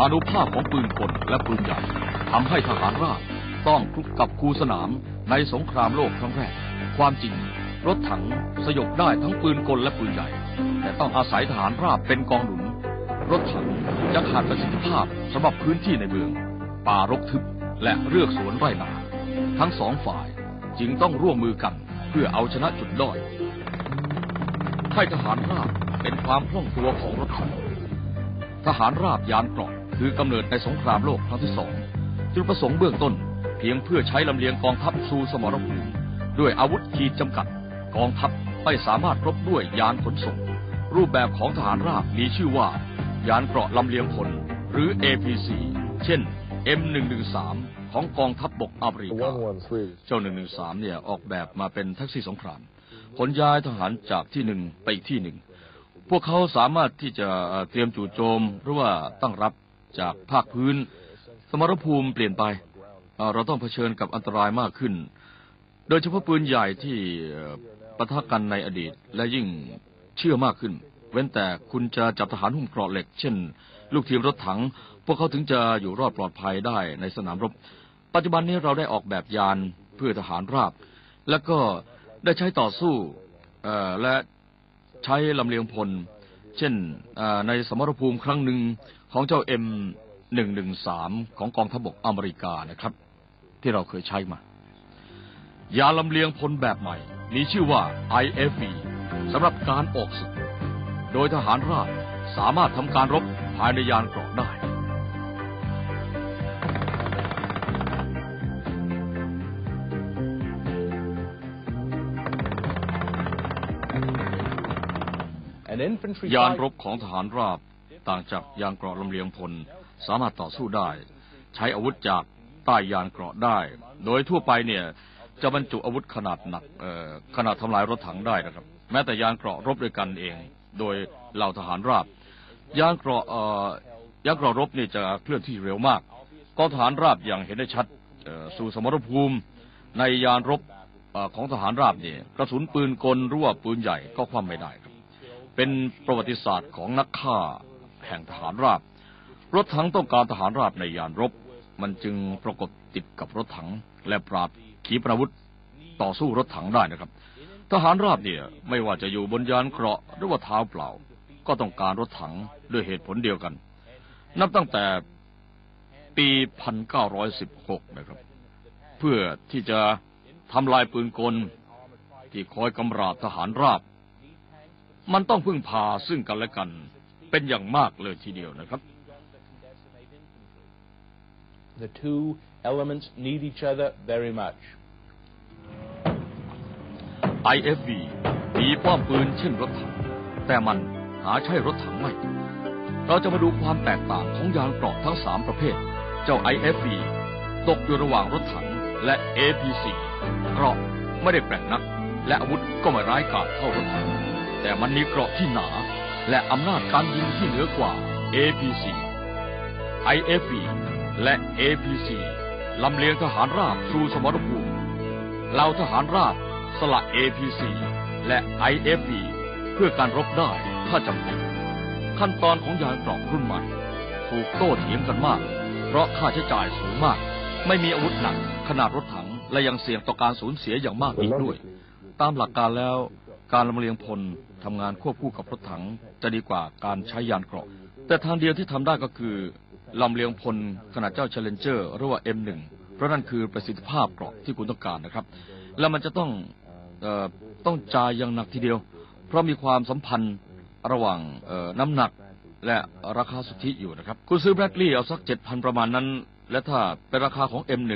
อานุภาพของปืนกลและปืนใหญ่ทำให้ทหารราบต้องคลุกกับคูสนามในสงครามโลกครั้งแรก ความจริง รถถังสยบได้ทั้งปืนกลและปืนใหญ่ แต่ต้องอาศัยทหารราบเป็นกองหนุน รถถังจะขาดประสิทธิภาพสำหรับพื้นที่ในเมือง ป่ารกทึบและเรือกสวนไร่นา ทั้งสองฝ่ายจึงต้องร่วมมือกันเพื่อเอาชนะจุดด้อยให้ทหารราบเป็นความคล่องตัวของรถถังทหารราบยานเกราะ คือกำเนิดในสงครามโลกครั้งที่สองจุดประสงค์เบื้องต้น เพียงเพื่อใช้ลำเลียงกองทัพสู่สมรภูมิด้วยอาวุธขีดจำกัด กองทัพไม่สามารถรบด้วยยานขนส่ง รูปแบบของทหารราบมีชื่อว่า ยานเกราะลำเลียงพลหรือ APC เช่น M113 ของกองทัพบบกอเมริกา เจ้า 113 เนี่ยออกแบบมาเป็นแท็กซี่สงครามขนย้ายทหารจากที่หนึ่งไปอีกที่หนึ่ง พวกเขาสามารถที่จะเตรียมจู่โจมหรือว่าตั้งรับ จากภาคพื้น สมรภูมิเปลี่ยนไป เราต้องเผชิญกับอันตรายมากขึ้น โดยเฉพาะปืนใหญ่ที่เอ่อปะทะกันในอดีต และยิ่งเชื่อมากขึ้น เว้นแต่คุณจะจับทหารหุ้มเกราะเหล็ก เช่น ลูกทีมรถถัง พวกเขาถึงจะอยู่รอดปลอดภัยได้ในสนามรบ ปัจจุบันนี้เราได้ออกแบบยานเพื่อทหารราบ แล้วก็ได้ใช้ต่อสู้และใช้ลำเลียงพล เช่นในสมรภูมิครั้งหนึ่งของเจ้าเอ็มหนึ่งหนึ่งสามของกองทัพบกอเมริกานะครับ ที่เราเคยใช้มา ยาลำเลียงพลแบบใหม่ มีชื่อว่า IFE สำหรับการออกศึก โดยทหารราบสามารถทำการรบภายในยานเกราะได้ ยานรบของทหารราบต่างจากยานเกราะลำเลียงพล สามารถต่อสู้ได้ ใช้อาวุธจากใต้ยานเกราะได้ โดยทั่วไปเนี่ยจะบรรจุอาวุธขนาดหนักขนาดทำลายรถถังได้นะครับ แม้แต่ยานเกราะรบด้วยกันเอง โดยเหล่าทหารราบ ยานเกราะยานเกราะรบนี่จะเคลื่อนที่เร็วมากกองทหารราบอย่างเห็นได้ชัดสู่สมรภูมิ ในยานรบอของทหารราบเนี่ยกระสุนปืนกลรือว่าปืนใหญ่ก็คว่ำไม่ได้ครับ เป็นประวัติศาสตร์ของนักฆ่าแห่งทหารราบ รถถังต้องการทหารราบในยานรบ มันจึงประกบติดกับรถถัง และปราบขีปนาวุธต่อสู้รถถังได้นะครับ ทหารราบเนี่ยไม่ว่าจะอยู่บนยานเกราะหรือว่าเท้าเปล่า ก็ต้องการรถถังด้วยเหตุผลเดียวกัน นับตั้งแต่ปี 1916 นะครับ เพื่อที่จะทำลายปืนกลที่คอยกำราบทหารราบ มันต้องพึ่งพาซึ่งกันและกัน เป็นอย่างมากเลยทีเดียวนะครับ The two elements need each other very much. IFV มีป้อมปืนเช่นรถถัง แต่มันหาใช่รถถังไม่ เราจะมาดูความแตกต่างของยานเกราะทั้งสามประเภท เจ้า IFV ตกอยู่ระหว่างรถถังและ APC เกราะไม่ได้แปลกนัก และอาวุธก็ไม่ร้ายกาจเท่ารถถัง แต่มันมีเกราะที่หนา และอำนาจการยิงที่เหนือกว่า APC IFV และ APC ลำเลียงทหารราบสู่สมรภูมิเหล่าทหารราบสละ APC และ IFV เพื่อการรบได้ถ้าจำเป็น ขั้นตอนของยานเกราะรุ่นใหม่ ถูกโต้เถียงกันมาก เพราะค่าใช้จ่ายสูงมาก ไม่มีอาวุธหนักขนาดรถถังและยังเสี่ยงต่อการสูญเสียอย่างมากอีกด้วย ตามหลักการแล้ว การลำเลียงพลทำงานควบคู่กับรถถังจะดีกว่าการใช้ยานเกราะ แต่ทางเดียวที่ทำได้ก็คือลำเลียงพลขนาดเจ้า Challenger หรือว่า M1 เพราะนั่นคือประสิทธิภาพเกราะที่คุณต้องการนะครับ แล้วมันจะต้องออต้องจ่ายอย่างหนักทีเดียว เพราะมีความสัมพันธ์ระหว่างน้ำหนักและราคาสุทธิอยู่นะครับ คุณซื้อแบล็กลี่เอาสักเจ็ดพันประมาณนั้น และถ้าเป็นราคาของ M1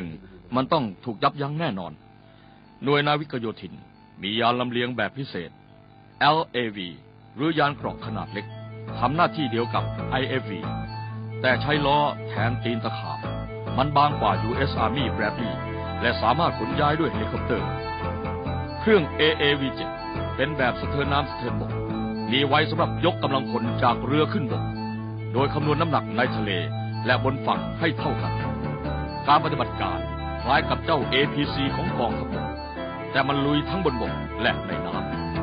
มันต้องถูกยับยั้งแน่นอน หน่วยนาวิกโยธิน มียานลำเลียงแบบพิเศษ LAV หรือยานเกราะขนาดเล็กทำหน้าที่เดียวกับ IFV แต่ใช้ล้อแทนตีนตะขาบ มันบางกว่า US Army Bradley และสามารถขนย้ายด้วยเฮลิคอปเตอร์ เครื่อง AAV7 เป็นแบบสะเทินน้ำสะเทินบก มีไว้สำหรับยกกำลังพลจากเรือขึ้นบก โดยคำนวณน้ำหนักในทะเลและบนฝั่งให้เท่ากัน การปฏิบัติการคล้ายกับเจ้า APC ของกองทัพบก แต่มันลุยทั้งบนบกและในน้ำ